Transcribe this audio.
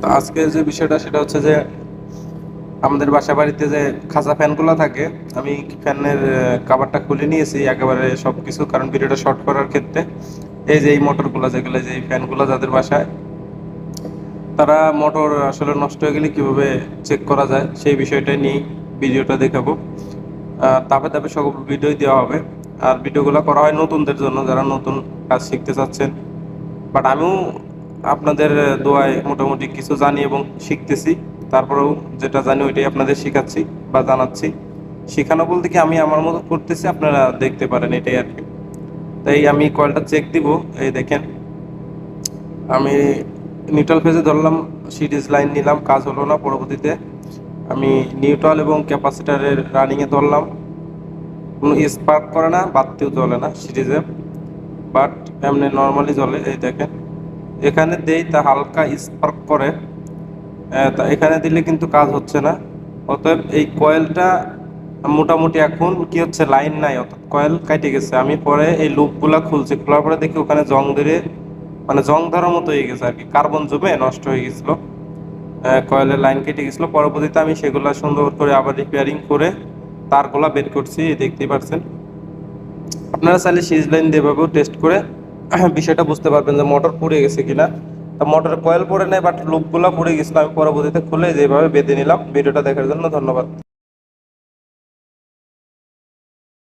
তো আজকে যে বিষয়টা সেটা হচ্ছে যে আমাদের বাসা বাড়িতে যে খাঁচা ফ্যানগুলো থাকে, আমি ফ্যানের কাভারটা খুলে নিয়েছি একেবারে সব কিছু কারণ ভিডিওটা শর্ট করার ক্ষেত্রে। এই যে এই মোটরগুলো যেগুলো, যে এই ফ্যানগুলো যাদের বাসায়, তারা মোটর আসলে নষ্ট হয়ে গেলে কীভাবে চেক করা যায়, সেই বিষয়টা নিয়ে ভিডিওটা দেখাবো। তাপে তাপে সব ভিডিওই দেওয়া হবে। আর ভিডিওগুলো করা হয় নতুনদের জন্য, যারা নতুন কাজ শিখতে চাচ্ছেন। বাট আমিও আপনাদের দোয়ায় মোটামুটি কিছু জানি এবং শিখতেছি। তারপরেও যেটা জানি ওইটাই আপনাদের শেখাচ্ছি বা জানাচ্ছি। শেখানো বলতে কি আমি আমার মতো করতেছি, আপনারা দেখতে পারেন এটাই আর কি। তাই আমি কয়েলটা চেক দিব, এই দেখেন। আমি নিউট্রাল ফেজে ধরলাম সিরিজ লাইন নিলাম, কাজ হলো না পরবর্তীতে। আমি নিউট্রাল এবং ক্যাপাসিটারের রানিংয়ে ধরলাম। কোনো স্পার্ক করে না বাড়তেও জ্বলে না সিরিজে বাট এমনি নর্মালি জ্বলে, এই দেখেন। এখানে দেই তা হালকা স্পার্ক করে তা এখানে দিলে কিন্তু কাজ হচ্ছে না। অতএব এই কয়েলটা মোটামুটি এখন কি হচ্ছে লাইন নাই, অর্থাৎ কয়েল কেটে গেছে। আমি পরে এই লুপগুলা খুলছি, খোলার পরে দেখি ওখানে জং ধরে মানে জং ধরার মতো হয়ে গেছে আর কি কার্বন জমে নষ্ট হয়ে গেছিল। কয়েলের লাইন কেটে গেছিল। পরবর্তীতে আমি সেগুলা সুন্দর করে আবার রিপেয়ারিং করে তারগুলা বের করছি দেখতেই পাচ্ছেন। আপনারা চাইলে সিজ লাইন দিয়েভাবেও টেস্ট করে বিষয়টা বুঝতে পারবেন যে মোটর পুড়ে গেছে কিনা। তা মোটরের কয়েল পড়ে নেয় বাট লুপগুলো পুড়ে গেছিল আমি পরবর্তীতে খুলে যেভাবে বেঁধে নিলাম। ভিডিওটা দেখার জন্য ধন্যবাদ।